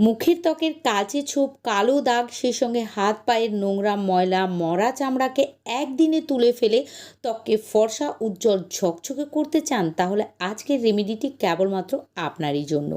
মুখের ত্বকের কালচে ছোপ, কালো দাগ সেই সঙ্গে হাত পায়ের নোংরা ময়লা, মরা চামড়াকে একদিনে তুলে ফেলে ত্বককে ফর্সা, উজ্জ্বল, ঝকঝকে করতে চান, তাহলে আজকের রেমেডিটি কেবলমাত্র আপনারই জন্য।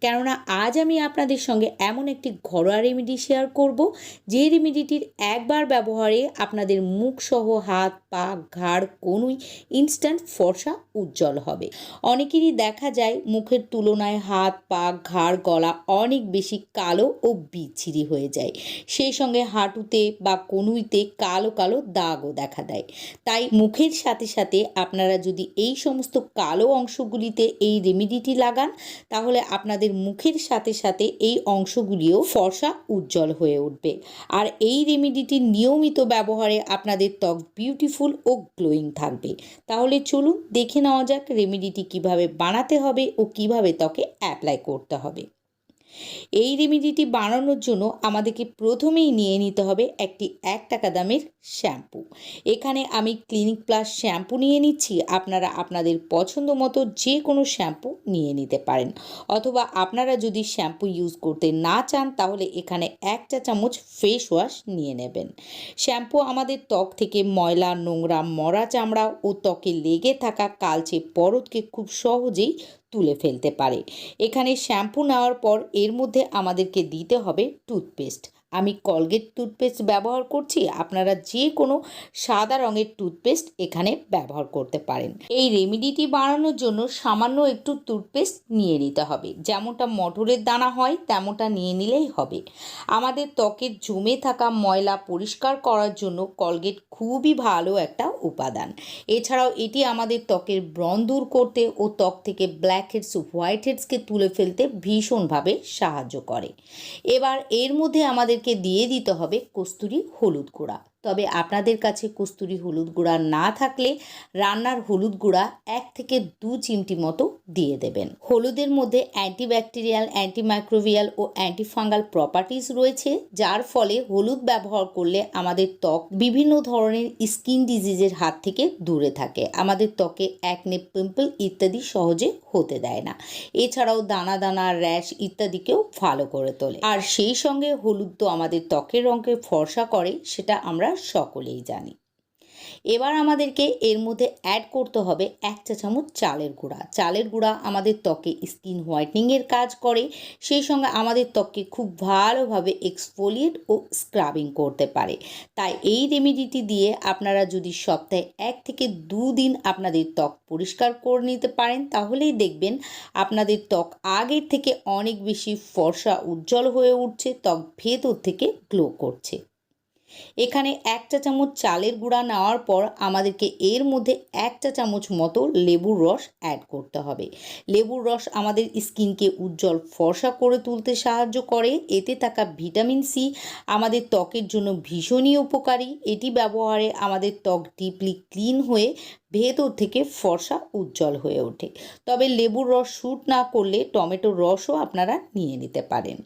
কেননা আজ আমি আপনাদের সঙ্গে এমন একটি ঘরোয়া রেমেডি শেয়ার করব, যে রেমেডিটির একবার ব্যবহারে আপনাদের মুখ সহ হাত, পা, ঘাড়, কোনুই ইনস্ট্যান্ট ফর্সা, উজ্জ্বল হবে। অনেকেরই দেখা যায় মুখের তুলনায় হাত, পা, ঘাড়, গলা অনেক বেশি কালো ও বিচ্ছিরি হয়ে যায়। সেই সঙ্গে হাঁটুতে বা কনুইতে কালো কালো দাগও দেখা দেয়। তাই মুখের সাথে সাথে আপনারা যদি এই সমস্ত কালো অংশগুলিতে এই রেমিডিটি লাগান, তাহলে আপনাদের মুখের সাথে সাথে এই অংশগুলিও ফর্সা উজ্জ্বল হয়ে উঠবে। আর এই রেমেডিটি নিয়মিত ব্যবহারে আপনাদের ত্বক বিউটিফুল ও গ্লোয়িং থাকবে। তাহলে চলুন দেখে নেওয়া যাক রেমিডিটি কীভাবে বানাতে হবে ও কীভাবে ত্বকে অ্যাপ্লাই করতে হবে। এই রেমিডিটি বানানোর জন্য আমাদেরকে প্রথমেই নিয়ে নিতে হবে একটি এক টাকা দামের শ্যাম্পু। এখানে আমি ক্লিনিক প্লাস শ্যাম্পু নিয়ে নিচ্ছি। আপনারা আপনাদের পছন্দ মতো যে কোনো শ্যাম্পু নিয়ে নিতে পারেন। অথবা আপনারা যদি শ্যাম্পু ইউজ করতে না চান, তাহলে এখানে এক চা চামচ ফেস ওয়াশ নিয়ে নেবেন। শ্যাম্পু আমাদের ত্বক থেকে ময়লা, নোংরা, মরা চামড়া ও ত্বকে লেগে থাকা কালচে পরতকে খুব সহজেই তুলে ফেলতে পারে। এখানে শ্যাম্পু নেওয়ার পর এর মধ্যে আমাদেরকে দিতে হবে টুথপেস্ট আমি কলগেট টুথপেস্ট ব্যবহার করছি, আপনারা যে কোনো সাদা রঙের টুথপেস্ট এখানে ব্যবহার করতে পারেন। এই রেমিডিটি বানানোর জন্য সামান্য একটু টুথপেস্ট নিয়ে নিতে হবে। যেমনটা মটরের দানা হয়, তেমনটা নিয়ে নিলেই হবে। আমাদের ত্বকের জমে থাকা ময়লা পরিষ্কার করার জন্য কলগেট খুবই ভালো একটা উপাদান। এছাড়াও এটি আমাদের ত্বকের ব্রণ দূর করতে ও ত্বক থেকে ব্ল্যাক হেডস, হোয়াইট হেডসকে তুলে ফেলতে ভীষণভাবে সাহায্য করে। এবার এর মধ্যে আমাদেরকে দিয়ে দিতে হবে কস্তুরি হলুদ গুঁড়া। তবে আপনাদের কাছে কস্তুরি হলুদ গুঁড়া না থাকলে রান্নার হলুদ গুঁড়া এক থেকে দু চিমটি মতো দিয়ে দেবেন। হলুদের মধ্যে অ্যান্টিব্যাকটেরিয়াল অ্যান্টিমাইক্রোভিয়াল ও অ্যান্টিফাঙ্গাল প্রপার্টিস রয়েছে, যার ফলে হলুদ ব্যবহার করলে আমাদের ত্বক বিভিন্ন ধরনের স্কিন ডিজিজের হাত থেকে দূরে থাকে। আমাদের ত্বকে একনে, পিম্পল ইত্যাদি সহজে হতে দেয় না। এছাড়াও দানা দানা, র্যাশ ইত্যাদিকেও ভালো করে তোলে। আর সেই সঙ্গে হলুদ তো আমাদের ত্বকের রঙকে ফর্সা করে, সেটা আমরা সকলেই জানি। এবার আমাদেরকে এর মধ্যে অ্যাড করতে হবে এক চা চামচ চালের গুঁড়া। চালের গুঁড়া আমাদের ত্বকে স্কিন হোয়াইটনিংয়ের কাজ করে, সেই সঙ্গে আমাদের ত্বককে খুব ভালোভাবে এক্সফোলিয়েট ও স্ক্রাবিং করতে পারে। তাই এই রেমেডিটি দিয়ে আপনারা যদি সপ্তাহে এক থেকে দুদিন আপনাদের ত্বক পরিষ্কার করে নিতে পারেন, তাহলেই দেখবেন আপনাদের ত্বক আগের থেকে অনেক বেশি ফর্সা উজ্জ্বল হয়ে উঠছে, ত্বক ভেতর থেকে গ্লো করছে। এখানে এক চা চামচ চালের গুঁড়া নেওয়ার পর আমাদেরকে এর মধ্যে এক চা চামচ মতো লেবুর রস অ্যাড করতে হবে। লেবুর রস আমাদের স্কিনকে উজ্জ্বল ফর্সা করে তুলতে সাহায্য করে, এতে থাকা ভিটামিন সি আমাদের ত্বকের জন্য ভীষণই উপকারী। এটি ব্যবহারে আমাদের ত্বক ডিপলি ক্লিন হয়ে ভেতর থেকে ফর্সা উজ্জ্বল হয়ে ওঠে। তবে লেবুর রস শ্যুট না করলে টমেটোর রসও আপনারা নিয়ে নিতে পারেন।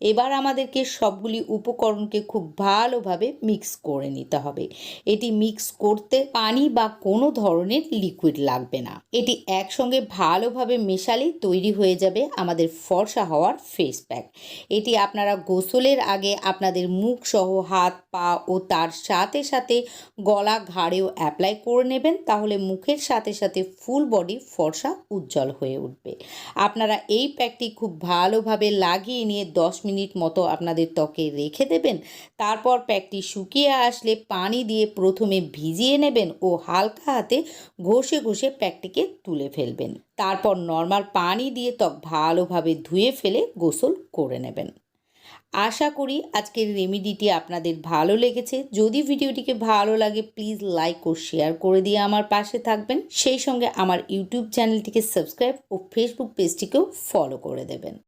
এবার আমাদেরকে সবগুলি উপকরণকে খুব ভালোভাবে মিক্স করে নিতে হবে। এটি মিক্স করতে পানি বা কোনো ধরনের লিকুইড লাগবে না। এটি একসঙ্গে ভালোভাবে মেশালেই তৈরি হয়ে যাবে আমাদের ফর্সা হওয়ার ফেস প্যাক এটি আপনারা গোসলের আগে আপনাদের মুখ সহ হাত, পা ও তার সাথে সাথে গলা ঘাড়েও অ্যাপ্লাই করে নেবেন, তাহলে মুখের সাথে সাথে ফুল বডি ফর্সা উজ্জ্বল হয়ে উঠবে। আপনারা এই প্যাকটি খুব ভালোভাবে লাগিয়ে নিয়ে দশ মিনিট মতো আপনাদের ত্বকে রেখে দেবেন। তারপর প্যাকটি শুকিয়ে আসলে পানি দিয়ে প্রথমে ভিজিয়ে নেবেন ও হালকা হাতে ঘষে ঘষে প্যাকটিকে তুলে ফেলবেন। তারপর নর্মাল পানি দিয়ে ত্বক ভালোভাবে ধুয়ে ফেলে গোসল করে নেবেন। আশা করি আজকের রেমিডিটি আপনাদের ভালো লেগেছে। যদি ভিডিওটিকে ভালো লাগে, প্লিজ লাইক ও শেয়ার করে দিয়ে আমার পাশে থাকবেন। সেই সঙ্গে আমার ইউটিউব চ্যানেলটিকে সাবস্ক্রাইব ও ফেসবুক পেজটিকেও ফলো করে দেবেন।